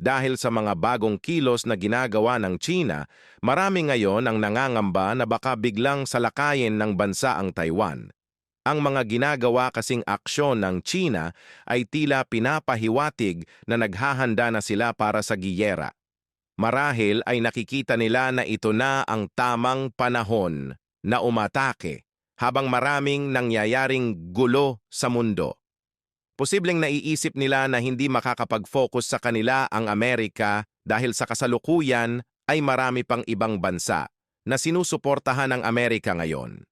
Dahil sa mga bagong kilos na ginagawa ng China, marami ngayon ang nangangamba na baka biglang salakayin ng bansa ang Taiwan. Ang mga ginagawa kasing aksyon ng China ay tila pinapahiwatig na naghahanda na sila para sa giyera. Marahil ay nakikita nila na ito na ang tamang panahon na umatake habang maraming nangyayaring gulo sa mundo. Posibleng naiisip nila na hindi makakapag-focus sa kanila ang Amerika dahil sa kasalukuyan ay marami pang ibang bansa na sinusuportahan ng Amerika ngayon.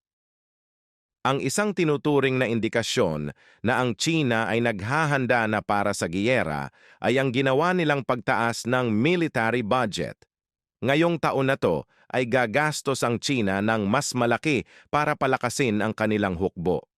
Ang isang tinuturing na indikasyon na ang China ay naghahanda na para sa giyera ay ang ginawa nilang pagtaas ng military budget. Ngayong taon na to ay gagastos ang China ng mas malaki para palakasin ang kanilang hukbo.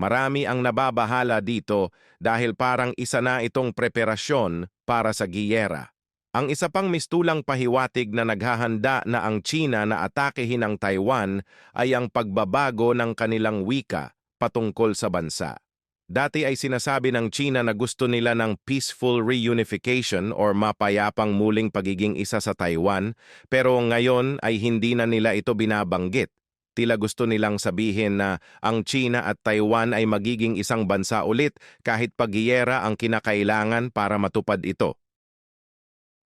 Marami ang nababahala dito dahil parang isa na itong preparasyon para sa giyera. Ang isa pang mistulang pahiwatig na naghahanda na ang China na atakehin ang Taiwan ay ang pagbabago ng kanilang wika patungkol sa bansa. Dati ay sinasabi ng China na gusto nila ng peaceful reunification or mapayapang muling pagiging isa sa Taiwan, pero ngayon ay hindi na nila ito binabanggit Tila gusto nilang sabihin na ang China at Taiwan ay magiging isang bansa ulit kahit pagyera ang kinakailangan para matupad ito.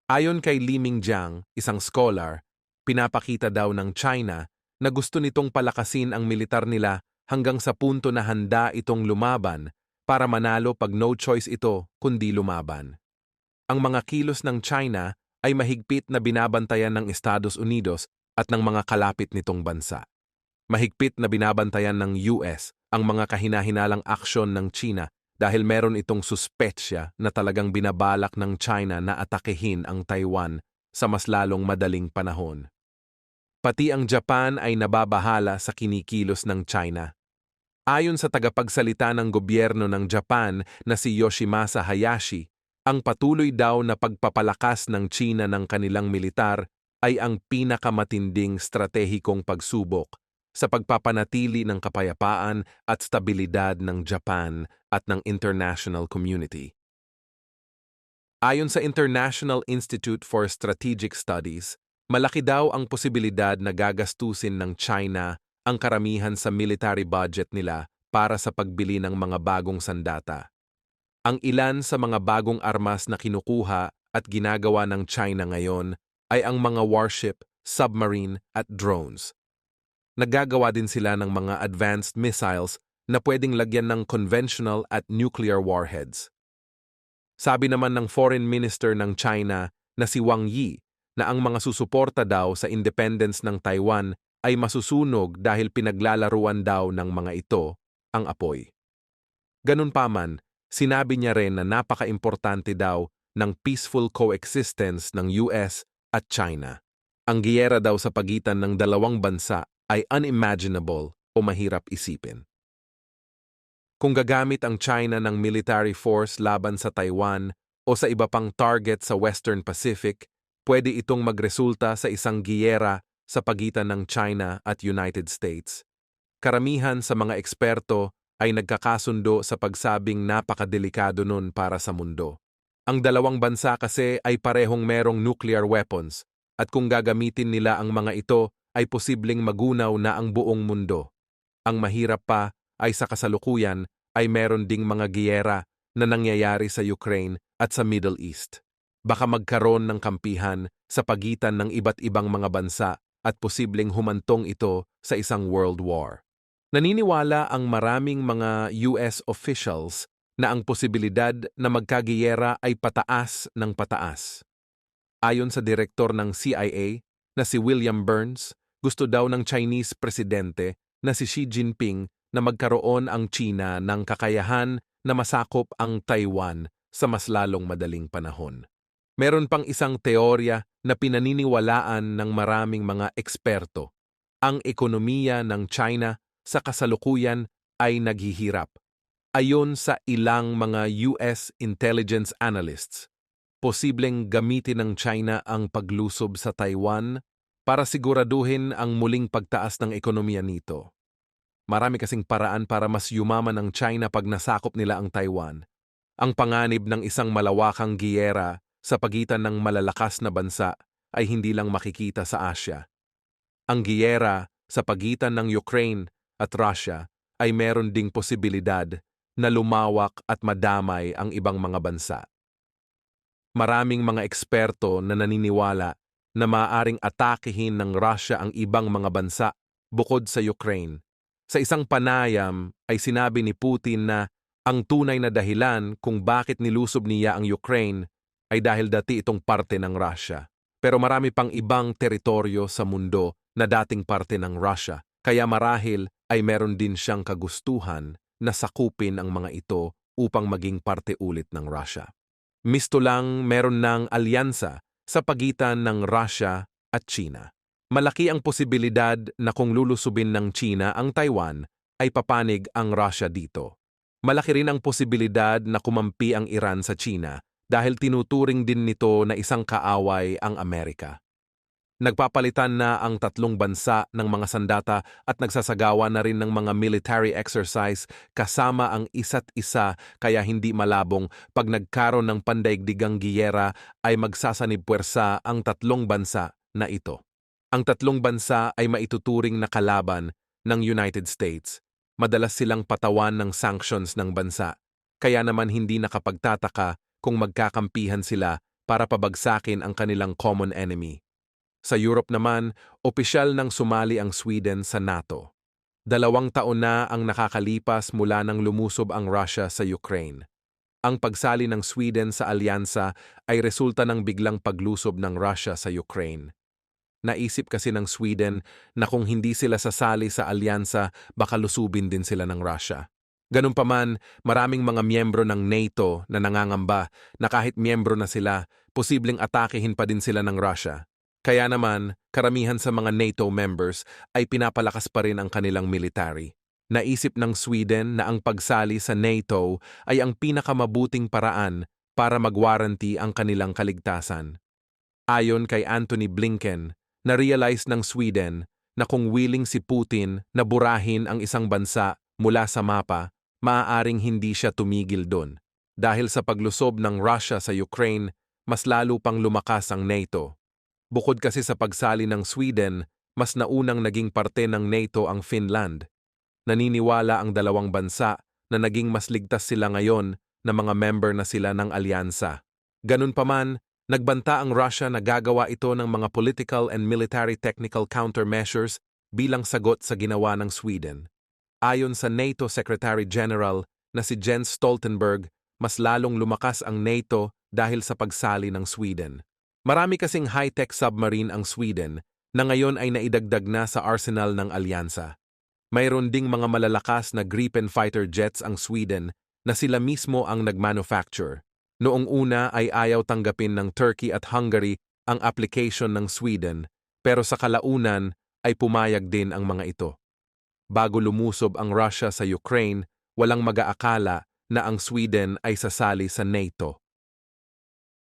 Ayon kay Li Mingjiang, isang scholar, pinapakita daw ng China na gusto nitong palakasin ang militar nila hanggang sa punto na handa itong lumaban para manalo pag no choice ito kundi lumaban. Ang mga kilos ng China ay mahigpit na binabantayan ng Estados Unidos at ng mga kalapit nitong bansa. Mahigpit na binabantayan ng US ang mga kahinahinalang aksyon ng China dahil meron itong suspetsya na talagang binabalak ng China na atakehin ang Taiwan sa mas lalong madaling panahon. Pati ang Japan ay nababahala sa kinikilos ng China. Ayon sa tagapagsalita ng gobyerno ng Japan na si Yoshimasa Hayashi, ang patuloy daw na pagpapalakas ng China ng kanilang militar ay ang pinakamatinding stratehikong pagsubok sa pagpapanatili ng kapayapaan at stabilidad ng Japan at ng international community. Ayon sa International Institute for Strategic Studies, malaki daw ang posibilidad na gagastusin ng China ang karamihan sa military budget nila para sa pagbili ng mga bagong sandata. Ang ilan sa mga bagong armas na kinukuha at ginagawa ng China ngayon ay ang mga warship, submarine at drones nagagawa din sila ng mga advanced missiles na pwedeng lagyan ng conventional at nuclear warheads. Sabi naman ng Foreign Minister ng China na si Wang Yi na ang mga susuporta daw sa independence ng Taiwan ay masusunog dahil pinaglalaruan daw ng mga ito ang apoy. Ganun pa man, sinabi niya rin na napaka-importante daw ng peaceful coexistence ng US at China. Ang giyera daw sa pagitan ng dalawang bansa ay unimaginable o mahirap isipin. Kung gagamit ang China ng military force laban sa Taiwan o sa iba pang target sa Western Pacific, pwede itong magresulta sa isang giyera sa pagitan ng China at United States. Karamihan sa mga eksperto ay nagkakasundo sa pagsabing napakadelikado nun para sa mundo. Ang dalawang bansa kasi ay parehong merong nuclear weapons at kung gagamitin nila ang mga ito ay posibleng magunaw na ang buong mundo. Ang mahirap pa ay sa kasalukuyan ay meron ding mga giyera na nangyayari sa Ukraine at sa Middle East. Baka magkaroon ng kampihan sa pagitan ng iba't ibang mga bansa at posibleng humantong ito sa isang world war. Naniniwala ang maraming mga US officials na ang posibilidad na magkagiyera ay pataas ng pataas. Ayon sa direktor ng CIA na si William Burns, gusto daw ng Chinese presidente na si Xi Jinping na magkaroon ang China ng kakayahan na masakop ang Taiwan sa mas lalong madaling panahon. Meron pang isang teorya na pinaniniwalaan ng maraming mga eksperto. Ang ekonomiya ng China sa kasalukuyan ay naghihirap. Ayon sa ilang mga US intelligence analysts, posibleng gamitin ng China ang paglusob sa Taiwan para siguraduhin ang muling pagtaas ng ekonomiya nito. Marami kasing paraan para mas yumaman ang China pag nasakop nila ang Taiwan. Ang panganib ng isang malawakang giyera sa pagitan ng malalakas na bansa ay hindi lang makikita sa Asya. Ang giyera sa pagitan ng Ukraine at Russia ay meron ding posibilidad na lumawak at madamay ang ibang mga bansa. Maraming mga eksperto na naniniwala na maaaring atakehin ng Russia ang ibang mga bansa bukod sa Ukraine. Sa isang panayam ay sinabi ni Putin na ang tunay na dahilan kung bakit nilusob niya ang Ukraine ay dahil dati itong parte ng Russia. Pero marami pang ibang teritoryo sa mundo na dating parte ng Russia, kaya marahil ay meron din siyang kagustuhan na sakupin ang mga ito upang maging parte ulit ng Russia. Misto lang meron ng alyansa sa pagitan ng Russia at China. Malaki ang posibilidad na kung lulusubin ng China ang Taiwan, ay papanig ang Russia dito. Malaki rin ang posibilidad na kumampi ang Iran sa China dahil tinuturing din nito na isang kaaway ang Amerika. Nagpapalitan na ang tatlong bansa ng mga sandata at nagsasagawa na rin ng mga military exercise kasama ang isa't isa kaya hindi malabong pag nagkaroon ng pandaigdigang giyera ay magsasanib puwersa ang tatlong bansa na ito. Ang tatlong bansa ay maituturing na kalaban ng United States. Madalas silang patawan ng sanctions ng bansa, kaya naman hindi nakapagtataka kung magkakampihan sila para pabagsakin ang kanilang common enemy. Sa Europe naman, opisyal nang sumali ang Sweden sa NATO. Dalawang taon na ang nakakalipas mula nang lumusob ang Russia sa Ukraine. Ang pagsali ng Sweden sa alyansa ay resulta ng biglang paglusob ng Russia sa Ukraine. Naisip kasi ng Sweden na kung hindi sila sasali sa alyansa, baka lusubin din sila ng Russia. Ganun pa man, maraming mga miyembro ng NATO na nangangamba na kahit miyembro na sila, posibleng atakehin pa din sila ng Russia. Kaya naman, karamihan sa mga NATO members ay pinapalakas pa rin ang kanilang military. Naisip ng Sweden na ang pagsali sa NATO ay ang pinakamabuting paraan para magwaranty ang kanilang kaligtasan. Ayon kay Anthony Blinken, na-realize ng Sweden na kung willing si Putin na burahin ang isang bansa mula sa mapa, maaaring hindi siya tumigil doon. Dahil sa paglusob ng Russia sa Ukraine, mas lalo pang lumakas ang NATO. Bukod kasi sa pagsali ng Sweden, mas naunang naging parte ng NATO ang Finland. Naniniwala ang dalawang bansa na naging mas ligtas sila ngayon na mga member na sila ng alyansa. Ganun pa man, nagbanta ang Russia na gagawa ito ng mga political and military technical countermeasures bilang sagot sa ginawa ng Sweden. Ayon sa NATO Secretary General na si Jens Stoltenberg, mas lalong lumakas ang NATO dahil sa pagsali ng Sweden. Marami kasing high-tech submarine ang Sweden na ngayon ay naidagdag na sa arsenal ng alyansa. Mayroon ding mga malalakas na Gripen fighter jets ang Sweden na sila mismo ang nagmanufacture. Noong una ay ayaw tanggapin ng Turkey at Hungary ang application ng Sweden pero sa kalaunan ay pumayag din ang mga ito. Bago lumusob ang Russia sa Ukraine, walang mag-aakala na ang Sweden ay sasali sa NATO.